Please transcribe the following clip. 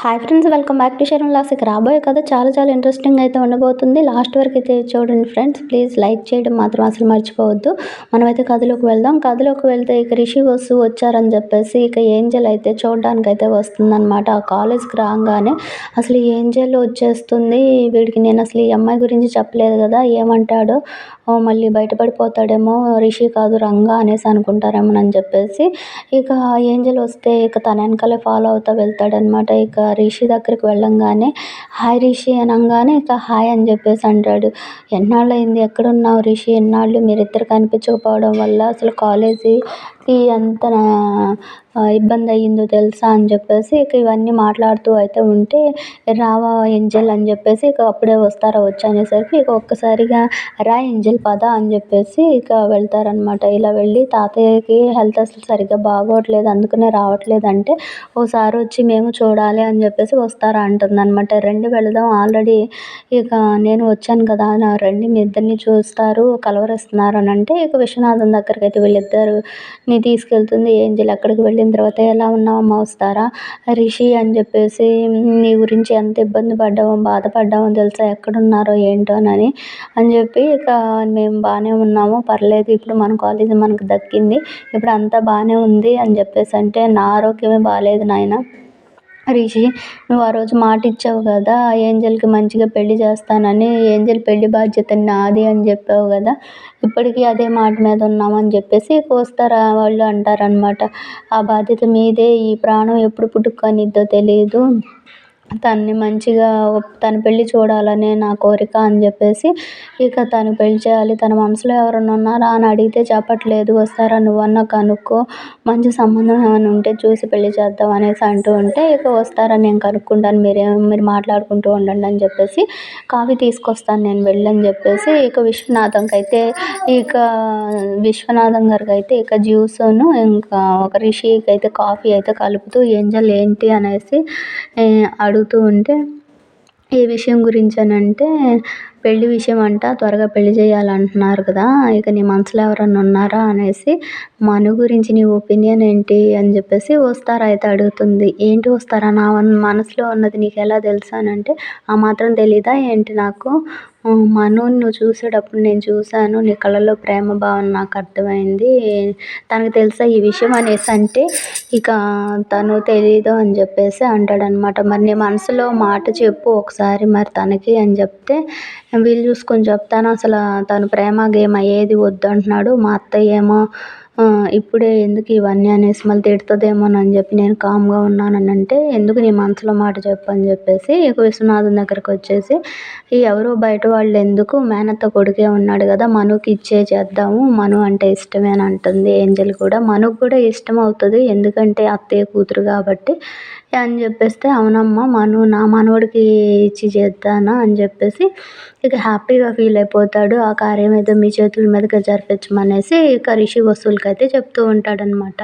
Hi friends welcome back to Sharan loss ఇక రాబోయే కథ చాలా చాలా ఇంట్రెస్టింగ్ అయితే ఉండబోతుంది. లాస్ట్ వరకు అయితే చూడండి ఫ్రెండ్స్ ప్లీజ్ లైక్ చేయడం మాత్రం అసలు మర్చిపోవద్దు. మనమైతే కథలోకి వెళ్దాం. కథలోకి వెళ్తే ఇక రిషి వస్తు వచ్చారని చెప్పేసి ఇక ఏంజల్ అయితే చూడడానికి అయితే వస్తుందన్నమాట. ఆ కాలేజ్కి రాగానే అసలు ఏంజల్ వచ్చేస్తుంది. వీడికి నేను అసలు ఈ అమ్మాయి గురించి చెప్పలేదు కదా ఏమంటాడో మళ్ళీ బయటపడిపోతాడేమో రిషి కాదు రంగా అనేసి అనుకుంటారేమోనని చెప్పేసి ఇక ఏంజల్ వస్తే ఇక తన వెనకాలే ఫాలో అవుతా వెళ్తాడనమాట ఇక రిషి దగ్గరికి వెళ్ళంగానే హాయ్ రిషి అనగానే ఇక హాయ్ అని చెప్పేసి అంటాడు. ఎన్నాళ్ళు అయింది ఎక్కడున్నావు రిషి? ఎన్నాళ్ళు? మీరిద్దరు కనిపించకపోవడం వల్ల అసలు కాలేజీకి అంత ఇబ్బంది అయ్యిందో తెలుసా అని చెప్పేసి ఇక ఇవన్నీ మాట్లాడుతూ అయితే ఉంటే రావా ఏంజల్ అని చెప్పేసి ఇక అప్పుడే వస్తారా వచ్చి అనేసరికి ఇక ఒక్కసారిగా రా ఏంజల్ పద అని చెప్పేసి ఇక వెళ్తారనమాట ఇలా వెళ్ళి తాతయ్యకి హెల్త్ అసలు సరిగ్గా బాగోట్లేదు అందుకనే రావట్లేదు అంటే ఓసారి వచ్చి మేము చూడాలి అని చెప్పేసి వస్తారా అనమాట రండి వెళదాం ఆల్రెడీ ఇక నేను వచ్చాను కదా రండి మీ ఇద్దరిని చూస్తారు కలవరిస్తున్నారు అని అంటే ఇక విశ్వనాథం దగ్గరికి అయితే వీళ్ళిద్దరిని తీసుకెళ్తుంది ఏంజల్ అక్కడికి వెళ్ళిన తర్వాత ఎలా ఉన్నావమ్మా వస్తారా? రిషి అని చెప్పేసి నీ గురించి ఎంత ఇబ్బంది పడ్డామో బాధపడ్డామో తెలుసా? ఎక్కడున్నారో ఏంటోనని అని చెప్పి ఇక మేము బాగానే ఉన్నాము. పర్లేదు ఇప్పుడు మన కాలేజీ మనకు దక్కింది. ఇప్పుడు అంతా బాగానే ఉంది అని చెప్పేసి అంటే నా ఆరోగ్యమే బాగాలేదు నాయన. రిషి నువ్వు ఆ రోజు మాట ఇచ్చావు కదా ఏంజల్కి మంచిగా పెళ్ళి చేస్తానని ఏంజల్ పెళ్ళి బాధ్యత నాది అని చెప్పావు కదా ఇప్పటికీ అదే మాట మీద ఉన్నామని చెప్పేసి కోస్తారా వాళ్ళు అంటారనమాట ఆ బాధ్యత మీదే ఈ ప్రాణం ఎప్పుడు పుట్టుకొనిద్దో తెలియదు తనని మంచిగా తన పెళ్ళి చూడాలనే నా కోరిక అని చెప్పేసి ఇక తను పెళ్ళి చేయాలి. తన మనసులో ఎవరైనా ఉన్నారా అని అడిగితే చెప్పట్లేదు. వస్తారా నువ్వన్నా కనుక్కో మంచి సంబంధం ఏమైనా ఉంటే చూసి పెళ్ళి చేద్దాం అనేసి అంటూ ఉంటే ఇక వస్తారని నేను కనుక్కుంటాను. మీరేం మీరు మాట్లాడుకుంటూ ఉండండి అని చెప్పేసి కాఫీ తీసుకొస్తాను నేను వెళ్ళని చెప్పేసి ఇక విశ్వనాథంకి అయితే ఇక విశ్వనాథం గారికి అయితే ఇక జ్యూస్ను ఇంకా ఒక రిషికి అయితే కాఫీ అయితే కలుపుతూ ఏంజల్ ఏంటి అనేసి అడుగుతూ ఉంటే ఏ విషయం గురించి అని అంటే పెళ్ళి విషయం అంట త్వరగా పెళ్ళి చేయాలంటున్నారు కదా ఇక నీ మనసులో ఎవరన్నా ఉన్నారా? అనేసి మను గురించి నీ ఒపీనియన్ ఏంటి? అని చెప్పేసి వస్తారా? అయితే అడుగుతుంది. ఏంటి వస్తారా? నా మనసులో ఉన్నది నీకు ఎలా తెలుసు? అని అంటే ఆ మాత్రం తెలీదా? ఏంటి నాకు? మను నువ్వు చూసేటప్పుడు నేను చూశాను నీ కళ్ళల్లో ప్రేమ భావన నాకు అర్థమైంది. తనకు తెలుసా ఈ విషయం అనేసి అంటే ఇక తను తెలీదు అని చెప్పేసి అంటాడనమాట. మరి నీ మనసులో మాట చెప్పు ఒకసారి మరి తనకి అని చెప్తే వీలు చూసుకొని చెప్తాను అసలు తను ప్రేమ గేమ ఏది వద్దు అంటున్నాడు. మా అత్తయ్య ఏమో ఇప్పుడే ఎందుకు ఇవన్నీ అనేసి మళ్ళీ తిడుతుందేమోనని చెప్పి నేను కామ్గా ఉన్నానని అంటే ఎందుకు నీ మనసులో మాట చెప్పు అని చెప్పేసి ఇక విశ్వనాథం దగ్గరకు వచ్చేసి ఎవరో బయట వాళ్ళు ఎందుకు మేనత్త కొడుకే ఉన్నాడు కదా మనుకి ఇచ్చే చేద్దాము మను అంటే ఇష్టమే అని అంటుంది ఏంజల్ కూడా. మనుకు కూడా ఇష్టం అవుతుంది ఎందుకంటే అత్తయ్య కూతురు కాబట్టి. అని చెప్పేస్తే అవునమ్మా మను నా మనవడికి ఇచ్చి చేద్దానా అని చెప్పేసి ఇక హ్యాపీగా ఫీల్ అయిపోతాడు. ఆ కార్యం ఏదో మీ చేతుల మీదుగా జరిపించమనేసి ఇక రిషి వసూలకి అయితే చెప్తూ ఉంటాడనమాట